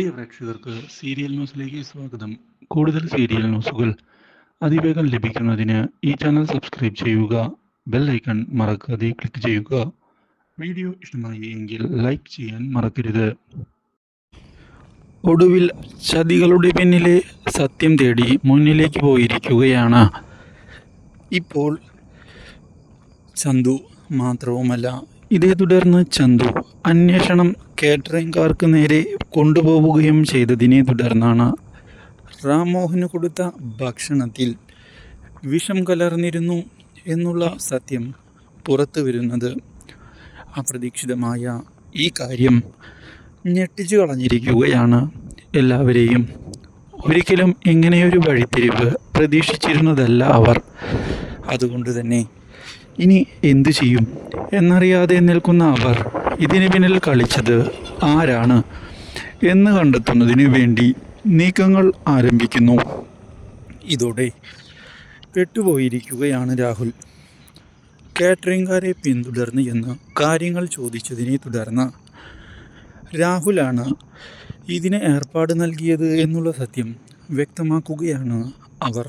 പ്രിയ പ്രേക്ഷകർക്ക് സീരിയൽ ന്യൂസിലേക്ക് സ്വാഗതം. കൂടുതൽ സീരിയൽ ന്യൂസുകൾ അതിവേഗം ലഭിക്കുന്നതിന് ഈ ചാനൽ സബ്സ്ക്രൈബ് ചെയ്യുക ബെൽ ഐക്കൺ മറക്കാതെ ക്ലിക്ക് ചെയ്യുക. വീഡിയോ ഇഷ്ടമായി എങ്കിൽ ലൈക്ക് ചെയ്യാൻ മറക്കരുത്. ഒടുവിൽ ചതികളുടെ പിന്നിലെ സത്യം തേടി മുന്നിലേക്ക് പോയിരിക്കുകയാണ്. ഇപ്പോൾ ചന്തു മാത്രവുമല്ല ഇതേ തുടർന്ന് ചന്തു അന്വേഷണം കേറ്ററിംഗുകാർക്ക് നേരെ കൊണ്ടുപോവുകയും ചെയ്തതിനെ തുടർന്നാണ് റാംമോഹന് കൊടുത്ത ഭക്ഷണത്തിൽ വിഷം കലർന്നിരുന്നു എന്നുള്ള സത്യം പുറത്തു വരുന്നത്. അപ്രതീക്ഷിതമായ ഈ കാര്യം ഞെട്ടിച്ചു കളഞ്ഞിരിക്കുകയാണ് എല്ലാവരെയും. ഒരിക്കലും ഇങ്ങനെയൊരു വഴിത്തിരിവ് പ്രതീക്ഷിച്ചിരുന്നതല്ല അവർ. അതുകൊണ്ട് തന്നെ ഇനി എന്തു ചെയ്യും എന്നറിയാതെ നിൽക്കുന്ന അവർ ഇതിന് പിന്നിൽ കളിച്ചത് ആരാണ് എന്ന് കണ്ടെത്തുന്നതിന് വേണ്ടി നീക്കങ്ങൾ ആരംഭിക്കുന്നു. ഇതോടെ പെട്ടുപോയിരിക്കുകയാണ് രാഹുൽ. കാറ്ററിംഗുകാരെ പിന്തുടർന്ന് എന്ന് കാര്യങ്ങൾ ചോദിച്ചതിനെ തുടർന്ന് രാഹുലാണ് ഇതിന് ഏർപ്പാട് നൽകിയത് എന്നുള്ള സത്യം വ്യക്തമാക്കുകയാണ് അവർ.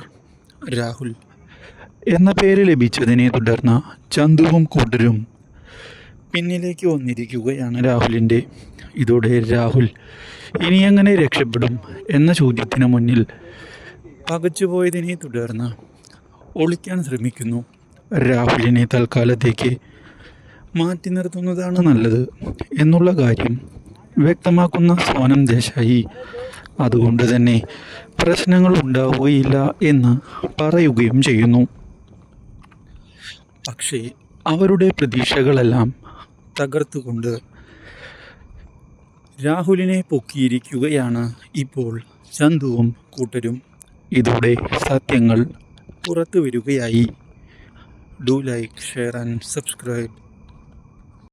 രാഹുൽ എന്ന പേര് ലഭിച്ചതിനെ തുടർന്ന് ചന്തുവും കൂട്ടരും പിന്നിലേക്ക് വന്നിരിക്കുകയാണ് രാഹുലിന്റെ. ഇതോടെ രാഹുൽ ഇനി എങ്ങനെ രക്ഷപ്പെടും എന്ന ചോദ്യത്തിന് മുന്നിൽ പകച്ചുപോയതിനെ തുടർന്ന് ഒളിക്കാൻ ശ്രമിക്കുന്നു. രാഹുലിനെ തൽക്കാലത്തേക്ക് മാറ്റി നിർത്തുന്നതാണ് നല്ലത് എന്നുള്ള കാര്യം വ്യക്തമാക്കുന്ന സോനം ദേശായി. അതുകൊണ്ട് തന്നെ പ്രശ്നങ്ങൾ ഉണ്ടാവുകയില്ല എന്ന് പറയുകയും ചെയ്യുന്നു. പക്ഷേ അവരുടെ പ്രതീക്ഷകളെല്ലാം തകർത്തുകൊണ്ട് രാഹുലിനെ പൊക്കിയിരിക്കുകയാണ് ഇപ്പോൾ ചന്തുവും കൂട്ടരും. ഇതോടെ സത്യങ്ങൾ പുറത്തു വരികയായി do like share and subscribe.